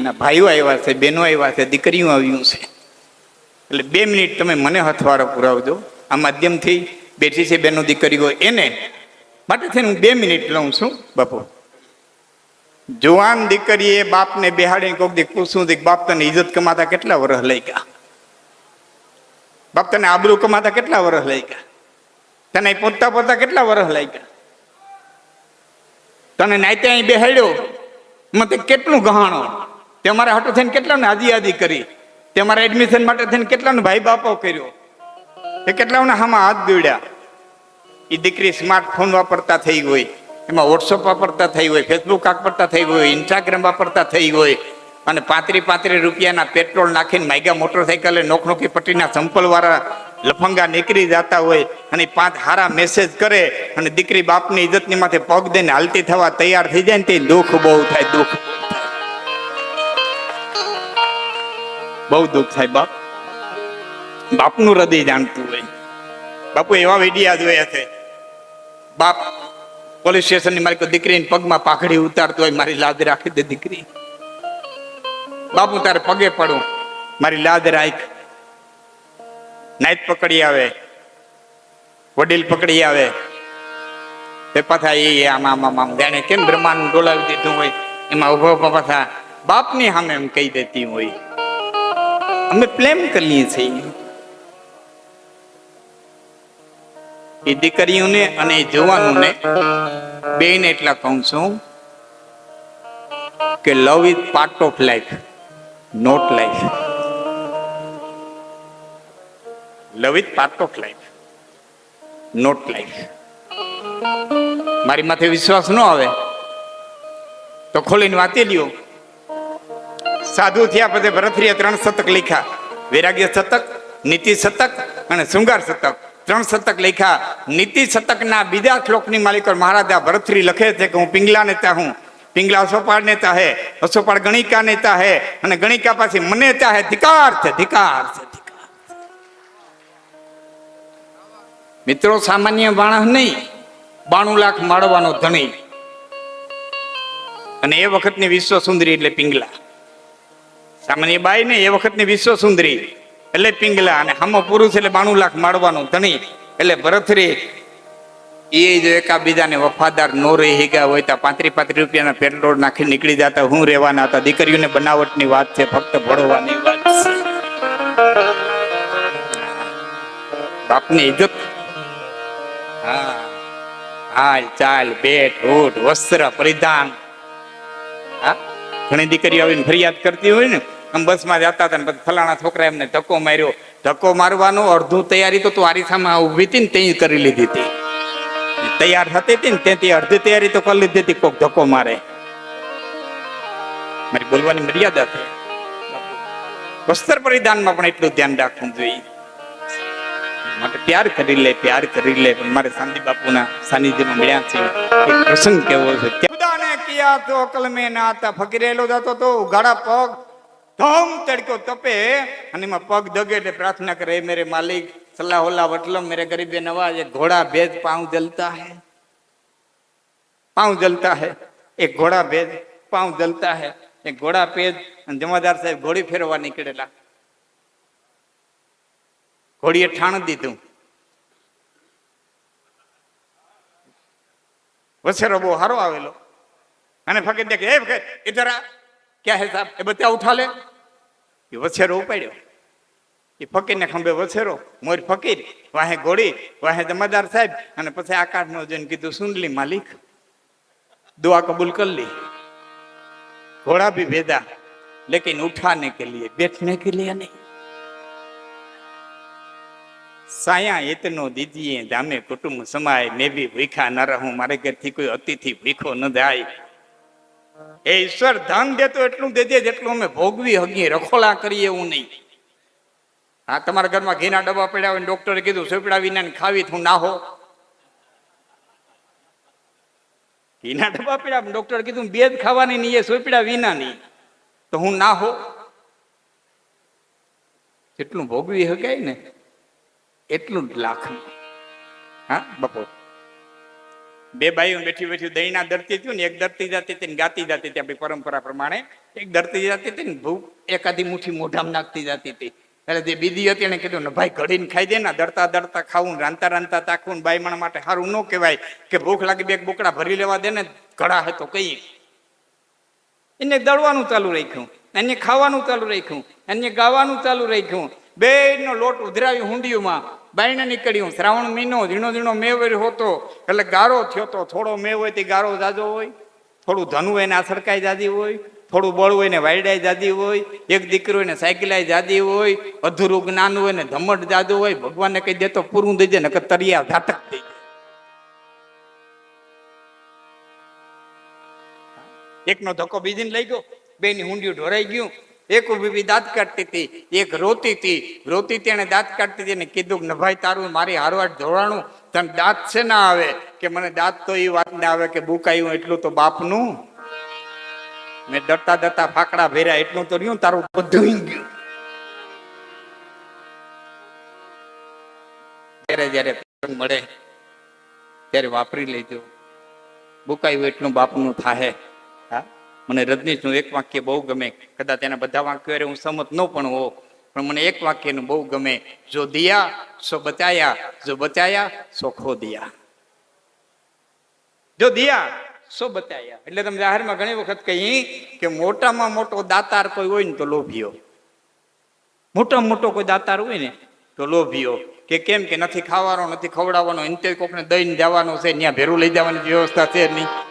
એના ભાઈઓ આવ્યા છે, બહેનો આવ્યા છે, દીકરીઓ આવ્યું છે. એટલે બે મિનિટ તમે મને હથવારો પુરાવજો. આ માધ્યમથી બેઠી છે બેનો દીકરીઓ, એને માટે થઈને હું બે મિનિટ લઉં છું, બાપુ. જુવાન દીકરીએ બાપને બેહાડીને કોક દી પૂછું કે બાપ તને ઇજ્જત કમાતા કેટલા વર્ષ લઈ ગયા બાપ તને આબરૂ કમાતા કેટલા વર્ષ લઈ ગયા તને પોતા પોતા કેટલા વર્ષ લઈ ગયા તને નાતે અહીં બેહાડ્યો મતે કેટલું ગહાણો? તે મારા હાટો થઈને કેટલાને આજી આજી કરી? તે મારા એડમિશન માટે થઈને કેટલાનો ભાઈ બાપો કર્યો? એ કેટલાઓને હામાં હાથ દોડ્યા? એ દીકરી સ્માર્ટફોન વાપરતા થઈ ગઈ. એમાં વોટ્સઅપ વાપરતા થઈ હોય ફેસબુક વાપરતા થઈ ગયું ઇન્સ્ટાગ્રામ વાપરતા થઈ ગઈ. અને પાંત્રી પાંત્રી રૂપિયાના પેટ્રોલ નાખીને માયગા મોટરસાઇકલે નોખનોખી પટ્ટીના સંપલવાળા લફંગા નીકળી જતા હોય અને પાંચ હારા મેસેજ કરે અને દીકરી બાપની ઇજ્જતની માથે પગ દઈને હાલતી થવા તૈયાર થઈ જાય ને તે દુઃખ બહુ થાય, દુઃખ બહુ દુઃખ થાય. બાપ, બાપનું હૃદય જાણતું હોય. બાપુ, એવા વેડિયા જોયા છે. બાપ, પોલીસ સ્ટેશનની મારી કોઈ દીકરીની પગમાં પાઘડી ઉતારતો હોય, મારી લાદ રાખી દે દીકરી. બાપુ, તારે પગે પડું મારી લાદ રાખ. નાઈટ પકડી આવે. વડીલ પકડી આવે. તે પાછા એ આમ આમ આમ જાણે કેમ બ્રહ્માંડ ડોલાવી દીધું હોય, એમાં ઊભો પાછા બાપની સામે એમ કહી દેતી હોય. અમે પ્લેમ કરીએ છીએ. એ દીકરીઓને અને જવાનોને બેને એટલા કહું છું કે love is part of life not life love is part of life not life મારી માથે વિશ્વાસ ન આવે તો ખોલીને વાંચી લ્યો. સાધુ થયા પછી ભરતરીએ ત્રણ શતક લખ્યા. વૈરાગ્ય શતક, નીતિ શતક અને શૃંગાર શતક. ત્રણ શતક લખ્યા. નીતિ શતકના બીજા શ્લોકની માલિકો મહારાજા ભરતરી લખે છે કે હું પિંગલા નેતા હું. પિંગલા અસોપાળ નેતા હે અસોપાળ ગણિકા નેતા હે અને ગણિકા પાછી મને નેતા હે. ધિકાર છે ધિકાર છે મિત્રો, સામાન્ય માણસ નહીં, બાણું લાખ માળવાનો ધણી. અને એ વખતની વિશ્વ સુંદરી એટલે પિંગલા. સામાન્ય બાઈ ને એ વખતની વિશ્વ સુંદરી એટલે પિંગલા અને હમો પુરુષ એટલે બાણું લાખ માળવાનું ધણી. એટલે ભરતરી એ જો એકાબીજાને વફાદાર નો રહી હિગા હોય તો પાંત્રી પાંત્રી રૂપિયાના પેટ્રોલ નાખી નીકળી જતા હું રહેવાના હતા. દીકરીઓને બનાવટની વાત છે ફક્ત ભળવાની વાત બાપની ઇજ્જત. હા, હાલ, ચાલ, બેટ ઉઠ વસ્ત્ર, પરિધાન. ઘણી દીકરીઓ આવીને ફરિયાદ કરતી હોય ને, આમ બસમાં જતા હતા ને ફલાણા છોકરા એમને ધક્કો માર્યો. ધક્કો મારવાનો અડધું તૈયારી તો તું આરીસામાં ઊભી હતી ને તે કરી લીધી હતી. તૈયાર થતી હતી ને તેથી અડધી તૈયારી તો કરી લીધી હતી, કોક ધક્કો મારે. મારી બોલવાની મર્યાદા છે. વસ્ત્ર પરિધાનમાં પણ એટલું ધ્યાન રાખવું જોઈએ. માટે પ્યાર કરી લે, પ્યાર કરી લે, પણ મારે શાંતિ બાપુના સાનિધ્યમાં મળ્યા છે. પ્રસંગ કેવો છે? પિયા તો અકલ ના હતા ફકીરેલો જતો તો ઉઘાડા પગ ધમ તડકો તપે અને એમાં પગ દગે એટલે પ્રાર્થના કરે મેરે માલિક સલાહ હોલા વટલમ મેરે ગરીબે નવા એ ઘોડા ભેદ પાઉ જલતા હે. પાઉ જલતા હે. એક ઘોડા ભેદ પાઉં જલતા હે. એ ઘોડા ભેદ અને જમાદાર સાહેબ ઘોડી ફેરવા નીકળેલા. ઘોડીએ ઠાણ દીધું. વસેરો બહુ સારો આવેલો. અને ફકીર દેખે એ ફકીર ઇધર આ ક્યાં હે એ બધા ઉઠા એ વછેરો ઉપાડ્યો. એ ફકીરને ખંભે વછેરો, મોર ફકીર, વાહે ગોળી વાહે જમાદાર સાહેબ. અને પછી આકાશનો જોઈને કીધું સુનલી માલિક, દુઆ કબૂલ કર લી. ઘોડા ભી ભેદા, લેકિન ઉઠાને કે લીએ બેઠને કે લીએ નહીં. સાયા એતનો દીદીએ જામે કુટુંબ સમાય મેં બી ભૂખા ન રહું, મારે ઘરથી કોઈ અતિથિ ભૂખો ન જાય. એ ઈશ્વર ધન દેતો એટલું દેજે જેટલું અમે ભોગવી હગી રખોલા કરીએ એવું નહીં. હા, તમારા ઘરમાં ઘીના ડબ્બા પડ્યા હોય ડોક્ટરે કીધું, સોપડા વિના ખાવી, તો હું ના હો ઘીના ડબ્બા પડ્યા ડોક્ટરે કીધું, બે જ ખાવાની નહીં, એ સોપડા વિના નહીં. તો હું ના હો જેટલું ભોગવી હગાય ને, એટલું જ લાખ હા બપોર બે બાઈઓ બેઠી બેઠી દહીંના દરતી થયું ને એક દરતી જતી હતી ગાતી જતી હતી આપણી પરંપરા પ્રમાણે. એક દરતી જતી હતી ને ભૂખ એકાદી મુઠ્ઠી મોઢામાં નાખતી જતી હતી. એટલે જે બીજી હતી એને કીધું, ને ભાઈ ઘડીને ખાઈ દે ને દરતા દરતા ખાવું રાંધતા રાંધતા તાખવું ને બાઈમણ માટે સારું ન કહેવાય કે ભૂખ લાગી બે બોકડા ભરી લેવા દે ને ઘડા હે તો કહીએ. એને દળવાનું ચાલુ રાખ્યું, એને ખાવાનું ચાલુ રાખ્યું, એને ગાવાનું ચાલુ રાખ્યું. બે નો લોટ ઉધરાવી હુંડિયુંમાં બાયણે નીકળ્યું. શ્રાવણ મહિનો, ઝીણો ઝીણો મેવ હોતો, એટલે ગારો થયો તો થોડો મેવ હોય તે ગારો જાજો હોય, થોડું ધનુ હોય ને આ જાદી હોય, થોડું બળ હોય ને વાયડાઈ જાદી હોય, એક દીકરો ને સાયકલાઈ જાદી હોય, અધૂરું જ્ઞાન હોય ને ધમટ જાદુ હોય, ભગવાનને કહી દે તો પૂરું દઈ દે ને કે તરિયા ઝાટક થઈ એકનો ધક્કો બીજીને લઈ ગયો બેની હુંડિયું ઢોરાઈ ગયું એક ઊભી દાંત કાઢતી હતી, એક રોતી હતી. રોતી હતી દાંત કાઢતી હતી અને કીધું કે ભાઈ તારું મારી હારવાટ ધોરાણું તને દાંત છે ના આવે? કે મને દાંત તો એ વાત ના આવે કે બુકાયું એટલું તો બાપનું. મેં ડરતા ડરતા ફાકડા ભેર્યા, એટલું તો રહ્યું તારું બધું ગયું. ત્યારે જ્યારે મળે, ત્યારે વાપરી લેજો. બુકાયું એટલું બાપનું થાહે. હા? મને રજનીશનું એક વાક્ય બહુ ગમે. કદાચ એના બધા વાક્યો હું સંમત ન પણ હો પણ મને એક વાક્યનું બહુ ગમે. જો દિયા, સો બચાયા, જો બચાયા, સો ખો દિયા. જો દિયા, સો બચાયા. એટલે તમે જાહેરમાં ઘણી વખત કહી કે મોટામાં મોટો દાતાર કોઈ હોય ને તો લોભીઓ મોટામાં મોટો કોઈ દાતાર હોય ને તો લોભીઓ કે કેમ કે નથી ખાવાનો, નથી ખવડાવવાનો એને કોકને દઈને જવાનો છે ત્યાં ભેરું લઈ જવાની વ્યવસ્થા છે નહીં.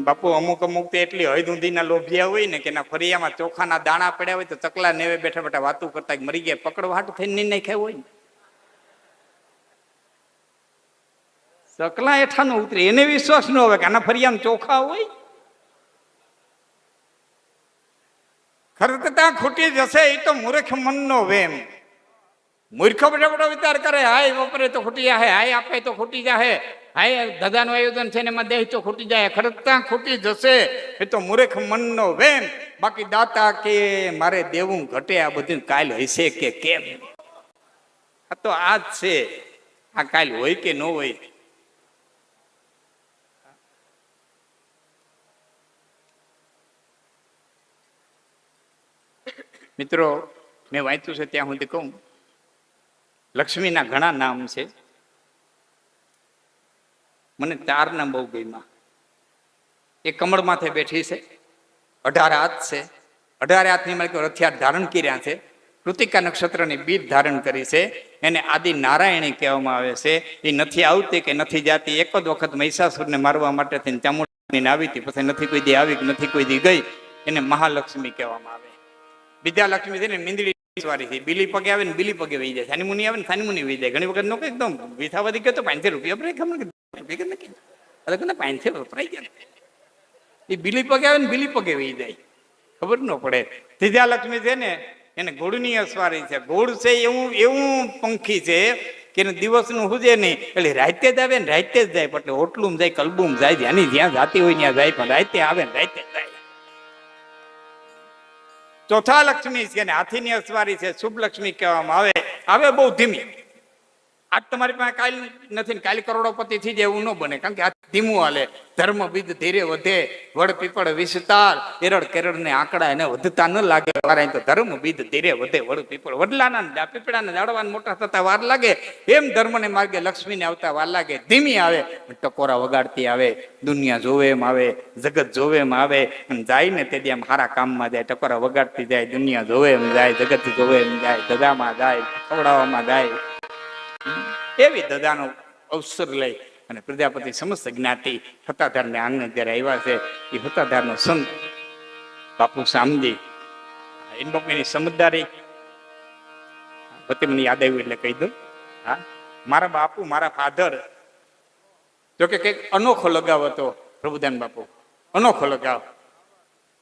બાપુ અમુક અમુક તો એટલી હૈદ ઊંધીના લોભિયા હોય ને કે એના ફરિયામાં ચોખાના દાણા પડ્યા હોય તો ચકલા નેવે બેઠા બેઠા વાતું કરતા મરી ગયા પકડવા હાટ થઈને નહીં નાખ્યા હોય ને. ચકલા હેઠાનો ઉતરે, એને વિશ્વાસ ન હોય કે આના ફરિયામાં ચોખા હોય. ખરેખર ત્યાં ખૂટી જશે એ તો મૂર્ખ મનનો વેમ. મૂર્ખ બેઠા બેઠો વિચાર કરે, હાય, વપરે તો ખૂટી જાહે, હાય, આપે તો ખૂટી જાહે. હાય દાદાનું આયોજન છે ને એમાં દેહ તો ખૂટી જાય ખરતા ખૂટી જશે. એ તો મૂર્ખ મનનો વેમ. બાકી દાતા કે મારે દેવું ઘટે, આ બધું કાલ હશે કે કેમ? આ તો આ જ છે. આ કાલ હોય કે ન હોય? મિત્રો, મેં વાંચ્યું છે, ત્યાં સુધી કહું. લક્ષ્મીના ઘણા નામ છે. મને ચાર નામ બહુ ગમ્યા. એ કમળ માથે બેઠી છે. અઢાર હાથ છે. અઢાર હાથની માલિકો હથિયાર ધારણ કર્યા છે. કૃતિકા નક્ષત્રની બીજ ધારણ કરી છે. એને આદિ નારાયણી કહેવામાં આવે છે. એ નથી આવતી કે નથી જાતી. એક જ વખત મહિષાસુરને મારવા માટે થઈને ચામુંડાની આવી હતી. પછી નથી કોઈ દી આવી નથી કોઈ દી ગઈ. એને મહાલક્ષ્મી કહેવામાં આવે. બીજા લક્ષ્મી છે ને મીંદડી વાળી છે. બીલી પગે આવે ને બીલી પગે વહી જાય સાની મુનિ આવે ને સાની વહી જાય. ઘણી વખત નો એકદમ વિથાવાદી ગયો તો પાંચસો રૂપિયા વપરાય ખબર કે નથી અરે કે પાંચસો વપરાઈ ગયા એ બીલી પગે આવે ને બીલી પગે વહી જાય ખબર ન પડે ત્રીજા લક્ષ્મી છે ને એને ઘોડની અસવારી છે ઘોડ છે એવું એવું પંખી છે કે એને દિવસનું હુજે નહીં એટલે રાતે જ આવે ને રાતે જ જાય એટલે હોટલું જાય કલબુમ જાય જ્યાંની જ્યાં જાતી હોય ત્યાં જાય પણ રાતે આવે ને રાતે જાય ચોથા લક્ષ્મી છે ને હાથીની અસવારી છે શુભ લક્ષ્મી કહેવામાં આવે. આવે બહુ ધીમી. આજ તમારી પાસે કાલ નથી ને કાલ કરોડોપતિ થઈ જાય એવું ન બને. કારણ કે આ ધીમું હાલે. ધર્મ બીજ ધીરે વધે વડ પીપળ વિસ્તાર એરડ કેરળ ને આંકડા એને વધતા ન લાગે. વારે તો ધર્મ બીજ ધીરે વધે વડ પીપળ વડલાના ને પીપળાના ઝાડવાને મોટા થતા વાર લાગે. એમ ધર્મને માર્ગે લક્ષ્મીને આવતા વાર લાગે. ધીમી આવે ટકોરા વગાડતી આવે. દુનિયા જોવે એમ આવે, જગત જોવે એમ આવે. એમ જાય ને તે આમ સારા કામમાં જાય, ટકોરા વગાડતી જાય. દુનિયા જોવે એમ જાય, જગત જોવે એમ જાય દદામાં જાય, ખવડાવવામાં જાય. એવી દદાનો અવસર લઈ અને પ્રજાપતિ સમસ્ત જ્ઞાતિ હતાધારને આંગણે જ્યારે આવ્યા છે, એ હતાધારનો સંત બાપુ સામજી એની બાપુની સમજદારી વતી યાદ આવ્યું એટલે કહી દઉં. હા, મારા બાપુ, મારા ફાધર જોકે કંઈક અનોખો લગાવ હતો, પ્રભુદાન બાપુ, અનોખો લગાવ.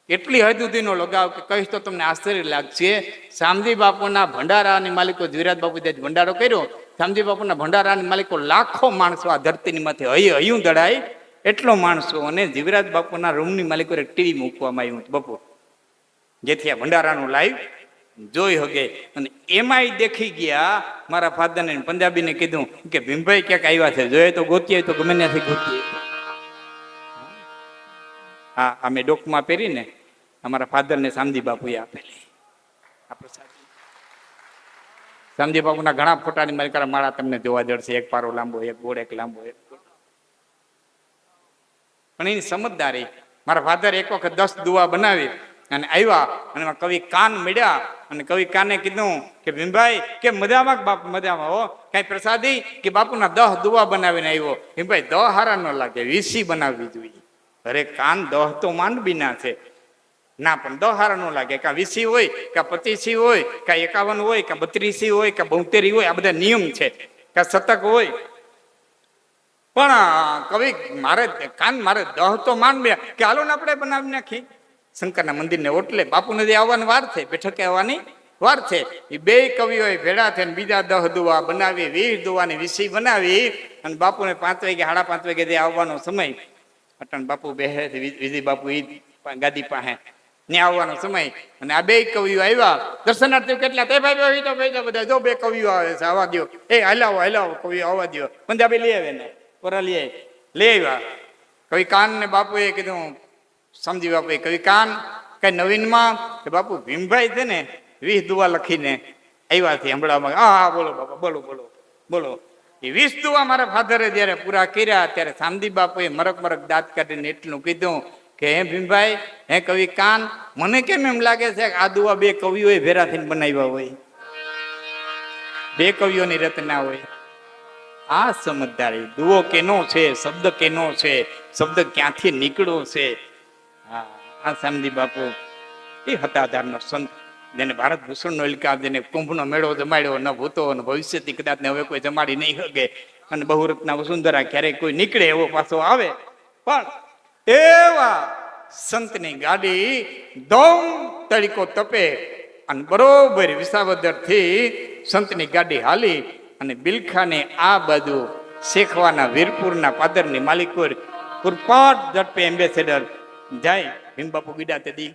એટલી હદ સુધીનો લગાવ કે કહીશ તો તમને આશ્ચર્ય લાગશે. શામજી બાપુના ભંડારાની માલિકો જીવરાજ બાપુ જે ભંડારો કર્યો શામજી બાપુના ભંડારાની માલિકો લાખો માણસો આ ધરતીની માથે હૈયું હૈયું દડાય. એટલો માણસો અને જીવરાજ બાપુના રૂમની માલિકો એક ટીવી મૂકવામાં આવ્યું હતું. બપોર જેથી આ ભંડારાનું લાઈવ જોઈ હગે. અને એમાંય દેખી ગયા મારા ફાધરને પંજાબીને કીધું કે, ભીમભાઈ ક્યાંક આવ્યા છે? જોઈએ તો ગોતીએ, તો ગમે ત્યાંથી ગોતીએ. હા અમે ડોકમાં પહેરીને અમારા ફાધરને સામજી બાપુએ આપેલી. આ પ્રસાદ સામજી બાપુના ઘણા ફોટાની મારી માળા તમને જોવા જડશે. એક પારો લાંબો, એક ગોળ, એક લાંબો, એક પણ એની સમજદારી, મારા ફાધર એક વખત દસ દુવા બનાવી અને આવ્યા અને કવિ કાન મળ્યા અને કવિ કાને કીધું કે, ભીમભાઈ કે મજામાં બાપુ મજામાં હો? કઈ પ્રસાદી કે બાપુના દહ દુવા બનાવીને આવ્યો? ભીમભાઈ, દહ હારા ન લાગે વીસી બનાવવી જોઈએ. અરે કાન દહ તો માંડબીના છે. ના, પણ દહ હારા ન લાગે. કાં વીસી હોય, કાં પચીસી હોય, કાં એકાવન હોય, કાં બત્રીસી હોય, કાં બોતેરી હોય, આ બધા નિયમ છે. કાં શતક હોય. પણ કવિ, મારે કાન મારે દહ તો માન બે. કે હાલો ને આપણે બનાવી નાખી શંકરના મંદિરને ઓટલે બાપુને જે આવવાની વાર છે, બેઠકે આવવાની વાર છે. એ બે કવિઓએ ભેળા થઈને બીજા દહ દુવા બનાવી વીર દુવાની વિસી બનાવી અને બાપુને પાંચ વાગે, સાડા પાંચ વાગે જે આવવાનો સમય. અટણ બાપુ બેહે વિધિ બાપુ એ ગાદી પાસે. ત્યાં આવવાનો સમય. અને આ બે કવિઓ આવ્યા. દર્શનાર્થીઓ કેટલા તે ભાઈ ભાઈ, તો ભાઈ બધા જો બે કવિઓ આવે છે, આવવા દો એ, હલાવો હલાવો, કવિઓ, આવવા દો પંજાબી લઈ આવે ને પોરા લઈ આવી લઈ આવ્યા કવિ કાન ને બાપુએ કીધું, સમજી બાપુએ, કવિ કાન, કઈ નવીનમાં? કે બાપુ, ભીમભાઈ છે ને, વીસ દુવા લખીને આવ્યા છે હમણાં હા હા, બોલો બાપા, બોલો બોલો બોલો. એ વીસ દુવા મારા ફાધરે જ્યારે પૂરા કર્યા, ત્યારે સામદી બાપુએ મરક મરક દાંત કાઢીને એટલું કીધું કે, હે ભીમભાઈ, હે કવિ કાન, મને કેમ એમ લાગે છે કે આ દુવા બે કવિઓએ ભેરા થઈને બનાવ્યા હોય? બે કવિઓની રચના હોય. આ સમજદારી દુઓ કેનો છે, શબ્દ કેનો છે, શબ્દ ક્યાંથી નીકળ્યો છે? આ સામદી બાપુ, એ હતાધારનો સંત, જેને ભારત ભૂષણનો ઇલકાબ જેને કુંભનો મેળો જમાડ્યો ન ભૂતો ભવિષ્ય ભવિષ્યથી કદાચ હવે કોઈ જમાડી નહીં શકે અને બહુરત્ના વસુંધરા ક્યારેક કોઈ નીકળે એવો પાછો આવે. પણ એવા સંતની ગાડી દોમ તરીકો તપે અને બરોબર વિસાવદરથી સંતની ગાડી હાલી અને બિલખાને આ બાજુ શેખવાના વીરપુરના પાદરની માલિકોર પુરપાટ ઝડપે એમ્બેસેડર જાય, ભીમબાપુ ગીડા તે દી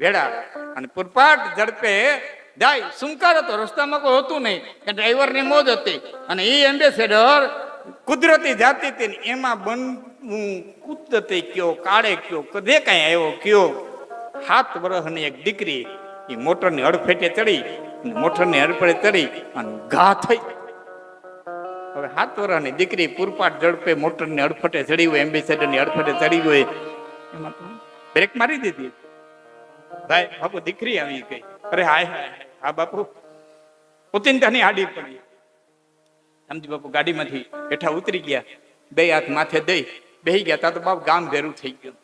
ભેડા અને પુરપાટ ઝડપે જાય. સુંકાર હતો રસ્તામાં કોઈ હતું નહીં, કે ડ્રાઈવરની મોજ હતી. અને એ એમ્બેસેડર કુદરતી જાતિ હતી એમાં બનવું કુદરતે કયો, કાળે કયો, કદે કઈ આવ્યો કયો? સાત વર્ષની એક દીકરી, એ મોટરની હડફેટે ચડી મોટરની હડફેટે ચડી અને ઘા થઈ. હવે સાત વર્ષની દીકરી પૂરપાટ ઝડપે મોટરની હડફટે ચડી હોય, એમ્બેસેડરની હડફટે ચડી હોય, એમાં બ્રેક મારી દીધી. ભાઈ, બાપુ દીકરી આવી ગઈ. અરે, હાય હાય. હા, બાપુ. ઉતિંતાની આડી પડી. સમજી બાપુ, ગાડીમાંથી હેઠા ઉતરી ગયા. બે હાથ માથે દઈ, બેહી ગયા. તા તો બાપ ગામ ભેરું થઈ ગયું.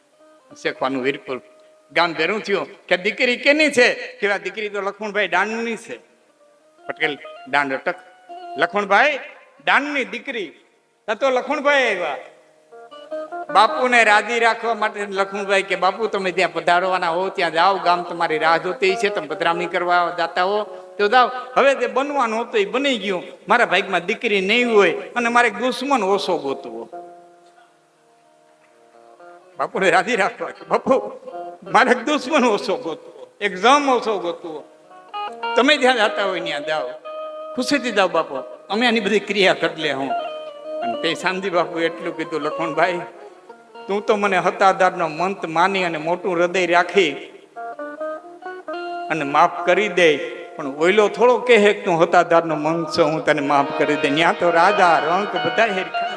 શેખવાનું વીરપુર. ગામ ભેરું થયું કે દીકરી કેની છે? કે આ દીકરી તો લખમણભાઈ દાંડની છે. પટેલ દાંડ અટક. લખમણભાઈ દાંડની દીકરી. તો લખમણભાઈ આવ્યા. બાપુને રાજી રાખવા માટે લખમણભાઈ કે, બાપુ, તમે ત્યાં પધારવાના હો, ત્યાં જાઓ. ગામ તમારી રાહ જોતી છે. તમે પધરામણી કરવા જાતા હો. તો દાવ હવે તે બનવાનું હતું, એ બની ગયું. મારા ભાગમાં દીકરી નહીં હોય અને મારે દુશ્મન ઓછો ગોતવો. બાપુને રાજી રાખવા બાપુ, મારે દુશ્મન ઓછો ગોતવો એક્ઝામ ઓછો ગોતવો. તમે જ્યાં જાતા હોય ત્યાં જાઓ. ખુશીથી જાઓ બાપુ. અમે આની બધી ક્રિયા કરી લે હું. અને તે શાંતિ બાપુ એટલું કીધું લખણભાઈ તું તો મને હતાદારનો મંત માની અને મોટું હૃદય રાખી અને માફ કરી દે. પણ ઓઈલો થોડો કે તું હતાદારનો મન છો, હું તને માફ કરી દે ત્યાં તો રાજા રંક બધા હેરખા.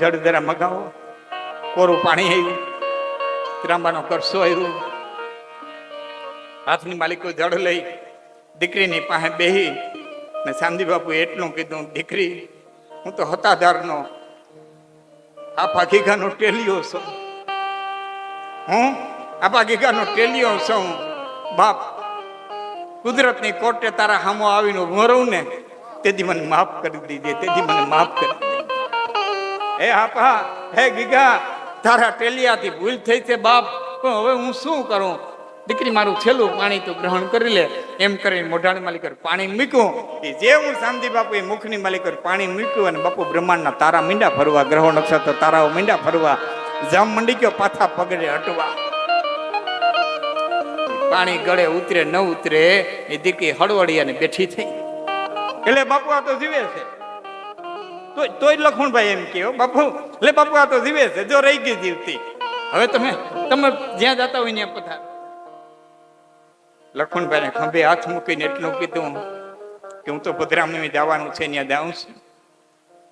જડ જરા મગાવો. કોરું પાણી આવ્યું. ત્રાંબાનો કરશો આવ્યો. હાથની માલિકો જડ લઈ દીકરીની પાસે બેહી ને સાંદી બાપુ એટલું કીધું, દીકરી, હું તો હતાધારનો આ ગીગાનો ટેલિયો છું. હું આપા ગીગાનો ટેલિયો છું બાપ કુદરતની કોર્ટે તારા હામો આવીને ઊભો રહું ને, તેથી મને માફ કરી દીધે તેથી મને માફ કરી હે આપા, હે ગીગા, તારા ટેલિયાથી ભૂલ થઈ છે બાપ, પણ હવે હું શું કરું? દીકરી મારું છેલ્લું પાણી તું ગ્રહણ કરી લે. એમ કરીને મોઢાની માલિકર પાણી મૂક્યું. એ જે હું શાંતિ બાપુ એ મુખની માલિકર પાણી મૂક્યું અને બાપુ બ્રહ્માંડના તારા મીંડા ફરવા, ગ્રહો નક્ષત્ર તારાઓ મીંડા ફરવા, જામ મંડી ગયો, પાથા પગડે હટવા. પાણી ગળે ઉતરે ન ઉતરે એ દીકરી હળવળી અને બેઠી થઈ. એટલે બાપુ આ તો જીવે છે. તો તોય લખમણભાઈ એમ કહ્યો બાપુ એટલે બાપુ આ તો જીવે છે જો રહી ગઈ જીવતી. હવે તમે તમે જ્યાં જતા હોય ત્યાં પથાર લખમણભાઈને ખંભે હાથ મૂકીને એટલું કીધું કે હું તો ભદ્રામણી જવાનું છે ત્યાં જાઉં છું.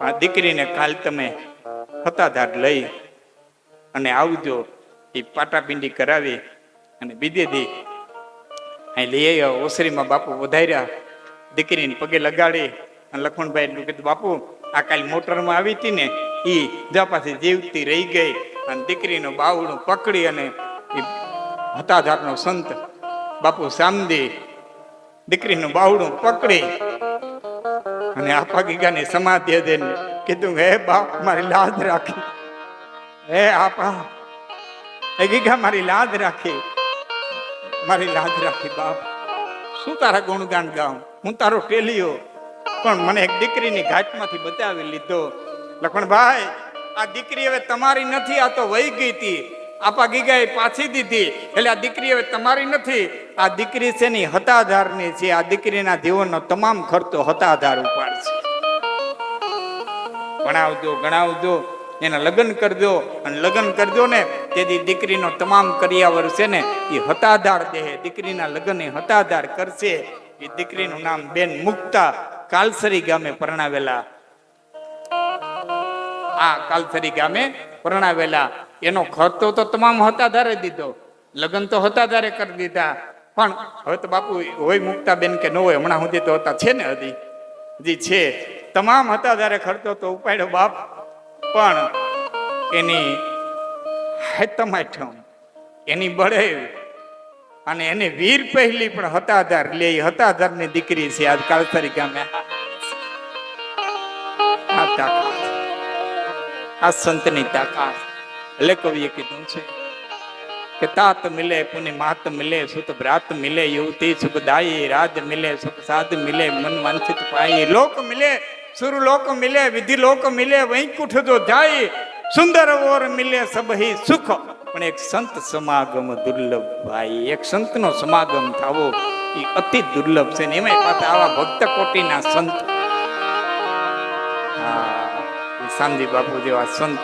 આ દીકરીને કાલ તમે હતાધાર લઈ અને આવજો એ પાટાપિંડી કરાવી અને બીજે દી અહીં લઈ આવ્યા, ઓસરીમાં બાપુ વધાર્યા, દીકરીને પગે લગાડી અને લખમણભાઈ કીધું, બાપુ, આ કાલ મોટરમાં આવી હતી ને એ જા પાછી જીવતી રહી ગઈ. અને દીકરીનું બાવડું પકડી અને એ હતાધારનો સંત બાપુ સામદી દીકરીનું બાવડું પકડી અને આપા ગીગાની સમાધિ દઈને કીધું, હે બાપ, મારી લાજ રાખી. હે આપા એ ગીગા મારી લાજ રાખી. મારી લાજ રાખી બાપ. શું તારા ગુણગાન ગાઉં? હું તારો ટેલિયો. પણ મને એક દીકરીની ઘાટમાંથી બચાવી લીધો. લખણભાઈ, આ દીકરી હવે તમારી નથી, આ તો વહી ગઈ હતી આપા ગીગાએ પાછી દીધી. એટલે આ દીકરી હવે તમારી નથી. આ દીકરી છે ની હતાધારની છે. આ દીકરીના જીવનનો તમામ ખર્ચો હતાધાર ઉપાડશે ભણાવજો, ગણાવજો. એના લગ્ન કરજો અને લગ્ન કરજો ને તેથી દીકરીનો તમામ કરિયાવર છે ને એ હતાધાર દે દીકરીના લગ્ન એ હતાધાર કરશે. એ દીકરીનું નામ બેન મુક્તા કાલસરી ગામે પરણાવેલા. આ કાલસરી ગામે પરણાવેલા. એનો ખર્ચો તો તમામ હતાધારે દીધો. લગ્ન તો હતાધારે કરી દીધા. પણ હવે તો બાપુ હોય મુક્તા બેન કે ન હોય, હમણાં સુધી તો હતા છે ને હજી. હજી છે. તમામ હતાધારે ખર્ચો તો ઉપાડ્યો બાપ. પણ એની હેતમાઠમ, એની બળે અને એને વીર પહેલી પણ હતાધાર, લે હતાધારની દીકરી છે આજ કાલસરી ગામે આ સંતની તાકાત. એટલે કવિએ કીધું છે કે તાત મિલે, પુને માત મિલે, સુત ભ્રાત મિલે, યુવતી સુખ રાજ મિલે, સુખ સાધ મિલે, મન વાંછિત પાઈ લોક મિલે સુર લોક મિલે વિધિ લોક મિલે, વૈકુંઠ જો જાય, સુંદર ઓર મિલે સબહી સુખ. પણ એક સંત સમાગમ દુર્લભ ભાઈ એક સંતનો સમાગમ થાવો, એ અતિ દુર્લભ છે ને એમાં પાછા આવા ભક્ત કોટીના સંત. હા, એ શામજી બાપુ જેવા સંત